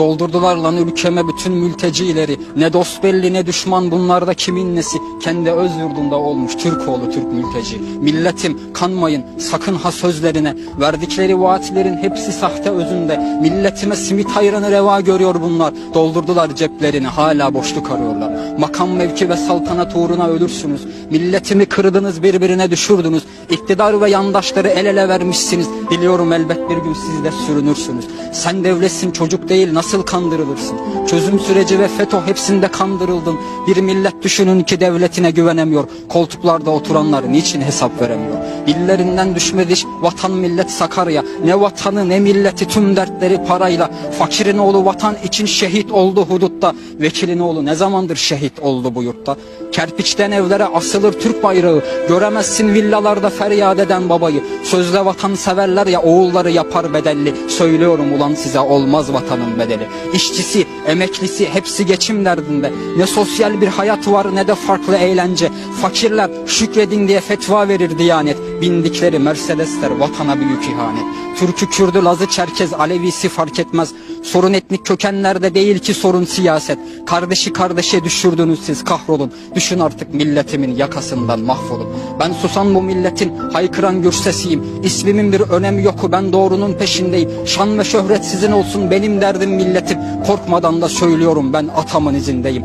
Doldurdular lan ülkeme bütün mültecileri. Ne dost belli ne düşman bunlarda kimin nesi. Kendi öz yurdunda olmuş Türk oğlu Türk mülteci. Milletim kanmayın sakın ha sözlerine. Verdikleri vaatlerin hepsi sahte özünde. Milletime simit hayranı reva görüyor bunlar. Doldurdular ceplerini hala boşluk arıyorlar. Makam mevki ve saltanat uğruna ölürsünüz. Milletimi kırdınız birbirine düşürdünüz. İktidar ve yandaşları el ele vermişsiniz. Biliyorum elbet bir gün siz de sürünürsünüz. Sen devletsin çocuk değil nasıl kandırılırsın? Çözüm süreci ve FETÖ hepsinde kandırıldın. Bir millet düşünün ki devletine güvenemiyor. Koltuklarda oturanlar niçin hesap veremiyor? İllerinden düşmediş vatan millet Sakarya. Ne vatanı ne milleti tüm dertleri parayla. Fakirin oğlu vatan için şehit oldu hudutta. Vekilin oğlu ne zamandır şehit oldu bu yurtta? Kerpiçten evlere asılır Türk bayrağı. Göremezsin villalarda feryat eden babayı. Sözde vatan severler ya oğulları yapar bedelli. Söylüyorum ulan size olmaz vatanın bedeli. İşçisi, emeklisi hepsi geçim derdinde. Ne sosyal bir hayat var ne de farklı eğlence. Fakirler şükredin diye fetva verir diyanet. Bindikleri Mercedesler vatana büyük ihanet. Türk'ü, Kürdü, Lazı, Çerkez, Alevisi fark etmez. Sorun etnik kökenlerde değil ki sorun siyaset. Kardeşi kardeşe düşürdünüz siz kahrolun. Düşün artık milletimin yakasından mahvolun. Ben susan bu milletin haykıran gür sesiyim. İsmimin bir önemi yoku ben doğrunun peşindeyim. Şan ve şöhret sizin olsun benim derdim milletim. Korkmadan da söylüyorum ben atamın izindeyim.